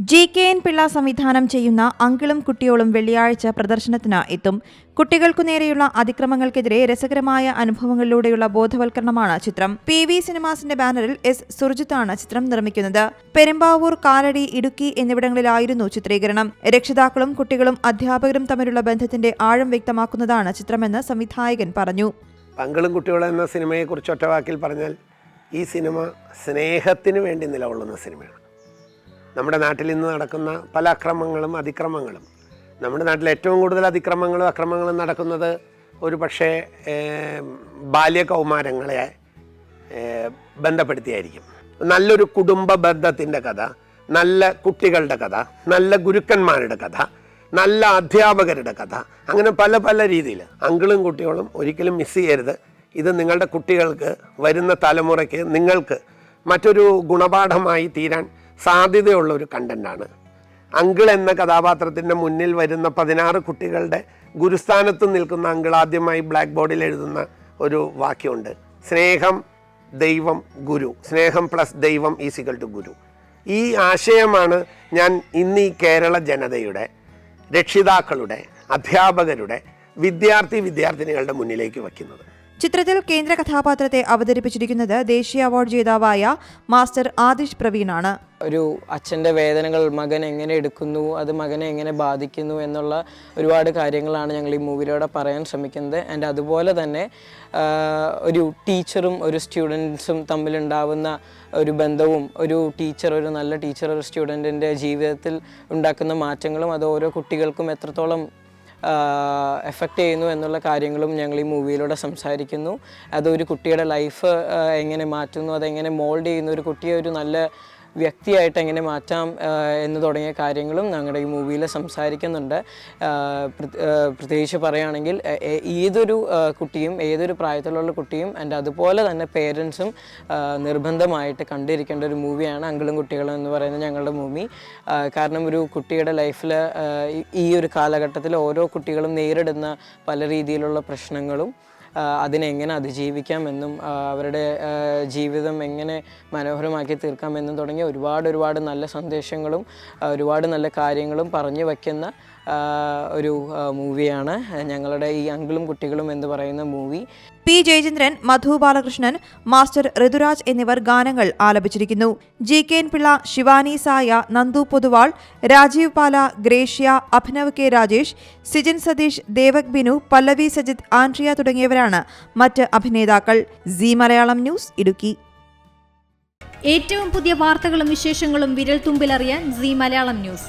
G K N Pillai സംവിധാനം ചെയ്യുന്ന അങ്കിളും കുട്ടിയോളും വെള്ളിയാഴ്ച പ്രദർശനത്തിന് എത്തും. കുട്ടികൾക്കു നേരെയുള്ള അതിക്രമങ്ങൾക്കെതിരെ രസകരമായ അനുഭവങ്ങളിലൂടെയുള്ള ബോധവൽക്കരണമാണ് ചിത്രം. പി വി സിനിമാസിന്റെ ബാനറിൽ എസ്. സുർജിത്താണ് ചിത്രം നിർമ്മിക്കുന്നത്. പെരുമ്പാവൂർ കാലടി ഇടുക്കി എന്നിവിടങ്ങളിലായിരുന്നു ചിത്രീകരണം. രക്ഷിതാക്കളും കുട്ടികളും അധ്യാപകരും തമ്മിലുള്ള ബന്ധത്തിന്റെ ആഴം വ്യക്തമാക്കുന്നതാണ് ചിത്രമെന്ന് സംവിധായകൻ പറഞ്ഞു. അങ്കിളും കുട്ടികളും എന്ന സിനിമയെക്കുറിച്ച് ഒറ്റവാക്കിൽ പറഞ്ഞാൽ ഈ സിനിമ സ്നേഹത്തിന് വേണ്ടി നിലകൊള്ളുന്ന സിനിമയാണ്. നമ്മുടെ നാട്ടിൽ ഇന്ന് നടക്കുന്ന പല അക്രമങ്ങളും അതിക്രമങ്ങളും. നമ്മുടെ നാട്ടിൽ ഏറ്റവും കൂടുതൽ അതിക്രമങ്ങളും അക്രമങ്ങളും നടക്കുന്നത് ഒരു പക്ഷേ ബാല്യകൗമാരങ്ങളെ ബന്ധപ്പെടുത്തിയായിരിക്കും. നല്ലൊരു കുടുംബ ബന്ധത്തിന്റെ കഥ നല്ല കുട്ടികളുടെ കഥ നല്ല ഗുരുക്കന്മാരുടെ കഥ നല്ല അധ്യാപകരുടെ കഥ അങ്ങനെ പല പല രീതിയിൽ. അങ്കിളും കുട്ടികളും ഒരിക്കലും മിസ് ചെയ്യരുത്. ഇത് നിങ്ങളുടെ കുട്ടികൾക്ക് വരുന്ന തലമുറയ്ക്ക് നിങ്ങൾക്ക് മറ്റൊരു ഗുണപാഠമായി തീരാൻ സാധ്യതയുള്ള ഒരു കണ്ടന്റാണ്. അങ്കിൾ എന്ന കഥാപാത്രത്തിന്റെ മുന്നിൽ വരുന്ന പതിനാറ് കുട്ടികളുടെ ഗുരുസ്ഥാനത്ത് നിൽക്കുന്ന അങ്കിൾ ആദ്യമായി ബ്ലാക്ക് ബോർഡിൽ എഴുതുന്ന ഒരു വാക്യമുണ്ട്. സ്നേഹം ദൈവം ഗുരു. സ്നേഹം പ്ലസ് ദൈവം ഈസിക്കൽ ടു ഗുരു. ഈ ആശയമാണ് ഞാൻ ഇന്ന് ഈ കേരള ജനതയുടെ രക്ഷിതാക്കളുടെ അധ്യാപകരുടെ വിദ്യാർത്ഥി വിദ്യാർത്ഥിനികളുടെ മുന്നിലേക്ക് വയ്ക്കുന്നത്. ചിത്രത്തിൽ കേന്ദ്ര കഥാപാത്രത്തെ അവതരിപ്പിച്ചിരിക്കുന്നത് ദേശീയ അവാർഡ് ജേതാവായ മാസ്റ്റർ ആദിഷ് പ്രവീണാണ്. ഒരു അച്ഛന്റെ വേദനകൾ മകൻ എങ്ങനെ എടുക്കുന്നു അത് മകനെ എങ്ങനെ ബാധിക്കുന്നു എന്നുള്ള ഒരുപാട് കാര്യങ്ങളാണ് ഞങ്ങൾ ഈ മൂവിയിലൂടെ പറയാൻ ശ്രമിക്കുന്നത്. ആൻഡ് അതുപോലെ തന്നെ ഒരു ടീച്ചറും ഒരു സ്റ്റുഡൻസും തമ്മിലുണ്ടാവുന്ന ഒരു ബന്ധവും ഒരു ടീച്ചർ ഒരു നല്ല ടീച്ചർ ഒരു സ്റ്റുഡന്റിന്റെ ജീവിതത്തിൽ ഉണ്ടാക്കുന്ന മാറ്റങ്ങളും അത് ഓരോ കുട്ടികൾക്കും എത്രത്തോളം എഫക്റ്റ് ചെയ്യുന്നു എന്നുള്ള കാര്യങ്ങളും ഞങ്ങൾ ഈ മൂവിയിലൂടെ സംസാരിക്കുന്നു. അതൊരു കുട്ടിയുടെ ലൈഫ് എങ്ങനെ മാറ്റുന്നു അതെങ്ങനെ മോൾഡ് ചെയ്യുന്നു? ഒരു കുട്ടിയെ ഒരു നല്ല വ്യക്തിയായിട്ട് എങ്ങനെ മാറ്റാം എന്ന് തുടങ്ങിയ കാര്യങ്ങളും ഞങ്ങളുടെ ഈ മൂവിയിൽ സംസാരിക്കുന്നുണ്ട്. പ്രത്യേകിച്ച് പറയുകയാണെങ്കിൽ ഏതൊരു കുട്ടിയും ഏതൊരു പ്രായത്തിലുള്ള കുട്ടിയും ആൻഡ് അതുപോലെ തന്നെ പേരൻസും നിർബന്ധമായിട്ട് കണ്ടിരിക്കേണ്ട ഒരു മൂവിയാണ് അങ്കിളും കുട്ടികളും എന്ന് പറയുന്ന ഞങ്ങളുടെ മൂവി. കാരണം ഒരു കുട്ടിയുടെ ലൈഫിൽ ഈ ഒരു കാലഘട്ടത്തിൽ ഓരോ കുട്ടികളും നേരിടുന്ന പല രീതിയിലുള്ള പ്രശ്നങ്ങളും അതിനെങ്ങനെ അതിജീവിക്കാമെന്നും അവരുടെ ജീവിതം എങ്ങനെ മനോഹരമാക്കി തീർക്കാമെന്നും തുടങ്ങിയ ഒരുപാട് ഒരുപാട് നല്ല സന്ദേശങ്ങളും ഒരുപാട് നല്ല കാര്യങ്ങളും പറഞ്ഞു വയ്ക്കുന്ന ഒരു മൂവിയാണ്. ഞങ്ങളുടെ ഈ അങ്കിളും കുട്ടികളും എന്ന് പറയുന്ന movie. P Jayachandran Madhu Balakrishnan master Rithuraj എന്നിവർ ഗാനങ്ങൾ ആലപിച്ചിരിക്കുന്നു. G K N Pillai Shivani Saya Nandu Poduval Rajeev Pala Gracia Abhinav K Rajesh Sijan Sathish Devak Binu Pallavi Sajith Andrea തുടങ്ങിയവരാണ് മറ്റ് അഭിനേതാക്കൾ. C Malayalam news Idukki. ഏറ്റവും പുതിയ വാർത്തകളും വിശേഷങ്ങളും വിരൽ തുമ്പിലറിയാൻ സി മലയാളം ന്യൂസ്.